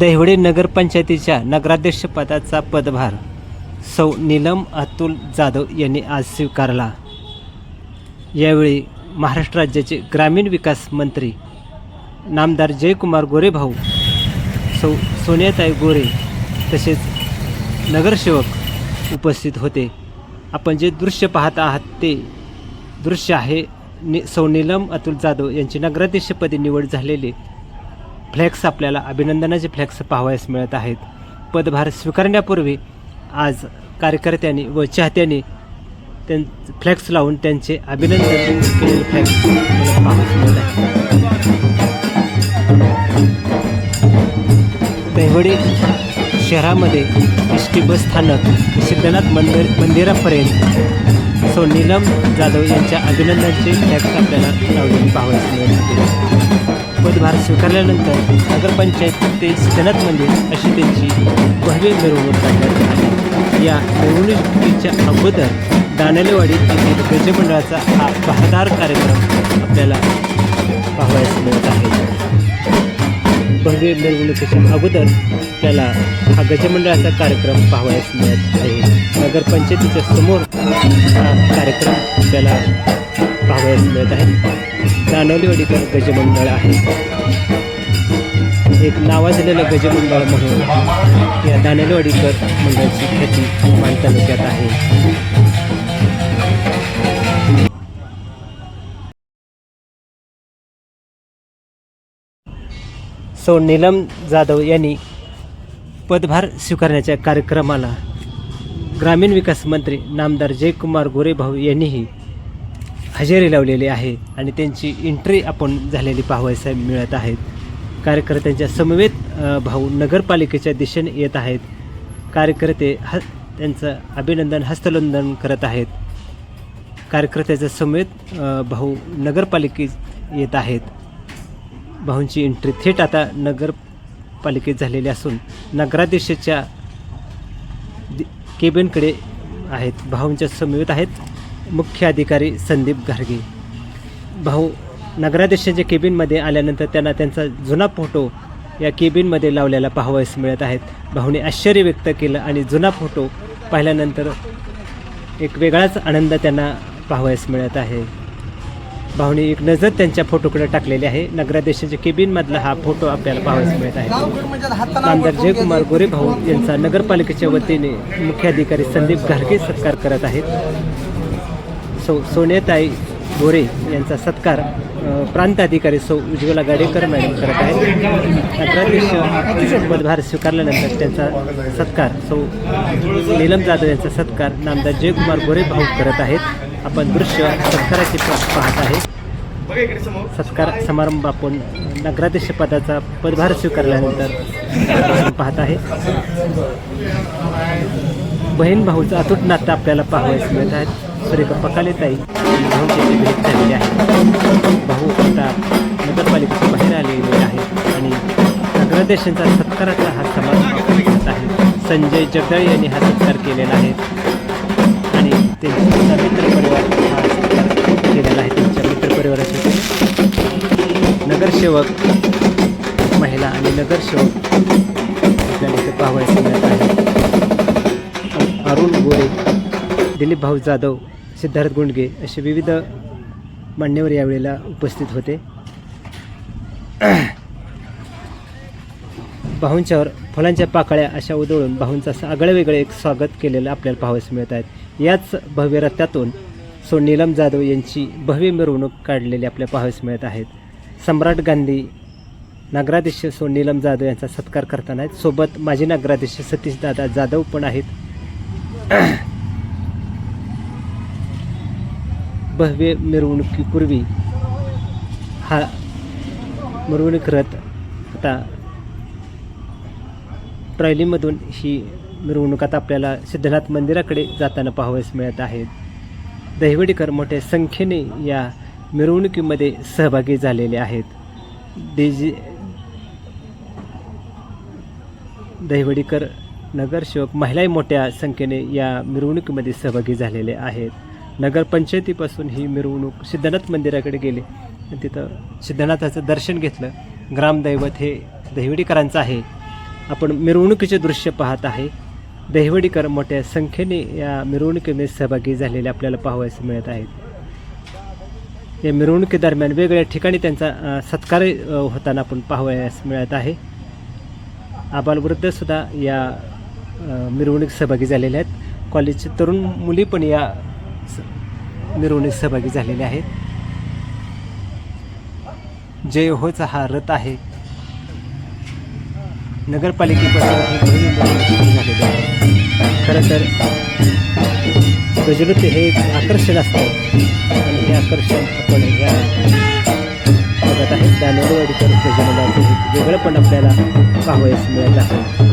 दहिवडे नगरपंचायतीच्या नगराध्यक्षपदाचा पदभार सौ नीलम अतुल जाधव यांनी आज स्वीकारला. यावेळी महाराष्ट्र राज्याचे ग्रामीण विकास मंत्री नामदार जयकुमार गोरेभाऊ सौ सोनियाताई गोरे तसेच नगरसेवक उपस्थित होते. आपण जे दृश्य पाहत आहात ते दृश्य आहे नि सौ नीलम अतुल जाधव यांची नगराध्यक्षपदी निवड झालेली फ्लॅक्स आपल्याला अभिनंदनाचे फ्लॅक्स पाहावयास मिळत आहेत. पदभार स्वीकारण्यापूर्वी आज कार्यकर्त्यांनी व चाहत्यांनी त्यां फ्लॅक्स लावून त्यांचे अभिनंदन केलेले फ्लॅक्स पाहावयास मिळत आहे दहिवडी शहरामध्ये एस टी बस स्थानक सिद्धनाथ मंदिर मंदिरापर्यंत सो नीलम जाधव यांच्या अभिनंदनाचे फ्लॅक्स आपल्याला लावलेले पाहावयास मिळत आहे पदभार स्वीकारल्यानंतर नगरपंचायत ते सिद्धनाथ मंदिर अशी त्यांची भव्य मिरवणूक काढण्यात आली. या मिरवणुकीच्या अगोदर दानलेवाडी येथील गजमंडळाचा हा बहादार कार्यक्रम आपल्याला पाहावयास मिळत आहे. भव्य मिरवणुकीच्या अगोदर आपल्याला हा गजमंडळाचा कार्यक्रम पाहावयास मिळत आहे. नगरपंचायतीच्या समोर हा कार्यक्रम आपल्याला पाहावयास मिळत आहे. दानवलीवाडीकर गजमंडळ आहे. एक नावाजलेलं गजमंडळ म्हणून या दानवलीवाडीकर मंडळाची ख्याती मान तालुक्यात आहे. सौ नीलम जाधव यांनी पदभार स्वीकारण्याच्या कार्यक्रमाला ग्रामीण विकास मंत्री नामदार जयकुमार गोरेभाऊ यांनीही हजेरी लावलेली आहे आणि त्यांची एंट्री आपण झालेली पाहावयास मिळत आहेत. कार्यकर्त्यांच्या समवेत भाऊ नगरपालिकेच्या दिशेने येत आहेत. कार्यकर्ते ह त्यांचं अभिनंदन हस्तलंदन करत आहेत. कार्यकर्त्याच्या समवेत भाऊ नगरपालिकेत येत आहेत. भाऊंची एंट्री थेट आता नगरपालिकेत झालेली असून नगराध्यक्षाच्या दि- केबिनकडे आहेत भाऊंच्या समवेत आहेत मुख्य अधिकारी संदीप घारगे. भाऊ नगराध्यक्षांच्या केबिनमध्ये आल्यानंतर त्यांना त्यांचा जुना फोटो या केबिनमध्ये लावलेला पाहावयास मिळत आहेत. भाऊने आश्चर्य व्यक्त केलं आणि जुना फोटो पाहिल्यानंतर एक वेगळाच आनंद त्यांना पाहावयास मिळत आहे. भाऊने एक नजर त्यांच्या फोटोकडे टाकलेली आहे. नगराध्यक्षाच्या केबिनमधला हा फोटो आपल्याला पाहायला मिळत आहे. आमदार जयकुमार गोरे भाऊ यांचा नगरपालिकेच्या वतीने मुख्याधिकारी संदीप घारगे सत्कार करत आहेत. सो सोनेताई गोरे यांचा सत्कार प्रांताधिकारी प्रांत अधिकारी सौ उज्ज्वला गाडेकर मॅडम करत आहेत. नगराध्यक्ष पदभार स्वीकारल्यानंतर त्यांचा सत्कार सौ नीलम जाधव यांचा सत्कार नामदार जयकुमार गोरे भाऊ करत आहेत. आपण दृश्य सत्काराचे पाहत आहे. सत्कार समारंभ आपण नगराध्यक्ष पदाचा पदभार स्वीकारल्यानंतर पाहत आहे. बहीण भाऊचं अतूट नातं आपल्याला पाहावयास मिळत आहेत सुरेखा पकालेताई भाऊ त्याची भेट झालेली आहे भाऊ आता नगरपालिकेच्या बाहेर आलेले आहेत. आणि नगराध्यक्षांचा सत्काराचा हा समारंभ आहे. संजय जगदाळे यांनी हा सत्कार केलेला आहे. आणि त्यांचा मित्रपरिवार हा सत्कार केलेला आहे. त्यांच्या मित्रपरिवारासाठी नगरसेवक महिला आणि नगरसेवक आपल्याला इथे पाहावयास मिळत आहे अरुण गोरे दिलीप भाऊ जाधव सिद्धार्थ गुंडगे असे विविध मान्यवर यावेळेला उपस्थित होते. भाऊंच्यावर फुलांच्या पाकळ्या अशा उधळून भाऊंचं असं आगळं वेगळं एक स्वागत केलेलं आपल्याला पाहावयास मिळत आहेत याच भव्य रथातून सो नीलम जाधव यांची भव्य मिरवणूक काढलेली आपल्या पाहावयास मिळत आहेत सम्राट गांधी नगराध्यक्ष सो नीलम जाधव यांचा सत्कार करताना आहेत. सोबत माजी नगराध्यक्ष सतीशदादा जाधव पण आहेत. भव्य मिरवणुकीपूर्वी हा मिरवणूक रथ आता ट्रॉलीमधून ही मिरवणूक आता आपल्याला सिद्धनाथ मंदिराकडे जाताना पाहावयास मिळत आहेत दहिवडीकर मोठ्या संख्येने या मिरवणुकीमध्ये सहभागी झालेले आहेत. डेजी दहिवडीकर नगरसेवक महिलाही मोठ्या संख्येने या मिरवणुकीमध्ये सहभागी झालेले आहेत. नगरपंचायतीपासून ही मिरवणूक सिद्धनाथ मंदिराकडे गेली. आणि तिथं सिद्धनाथाचं दर्शन घेतलं. ग्रामदैवत हे दहिवडीकरांचं आहे. आपण मिरवणुकीचे दृश्य पाहत आहे. दहिवडीकर मोठ्या संख्येने या मिरवणुकीमध्ये सहभागी झालेले आपल्याला पाहावयास मिळत आहेत. या मिरवणुकीदरम्यान वेगवेगळ्या ठिकाणी त्यांचा सत्कार होताना आपण पाहावयास मिळत आहे. आबालवृद्धसुद्धा या मिरवणूक मिरवणुकीत सहभागी झालेल्या आहेत. कॉलेजचे तरुण मुली पण या मिरवणूक सहभागी झालेले आहेत जय होचा हा रथ आहे. नगरपालिकेपासून ही आहे. खरं तर गजनृत्य हे एक आकर्षण असतं. आणि हे आकर्षण आपण ह्या बघत आहे त्या दानोरवाडीकर गजनला वेगळं पण आपल्याला पाहावयास मिळत आहे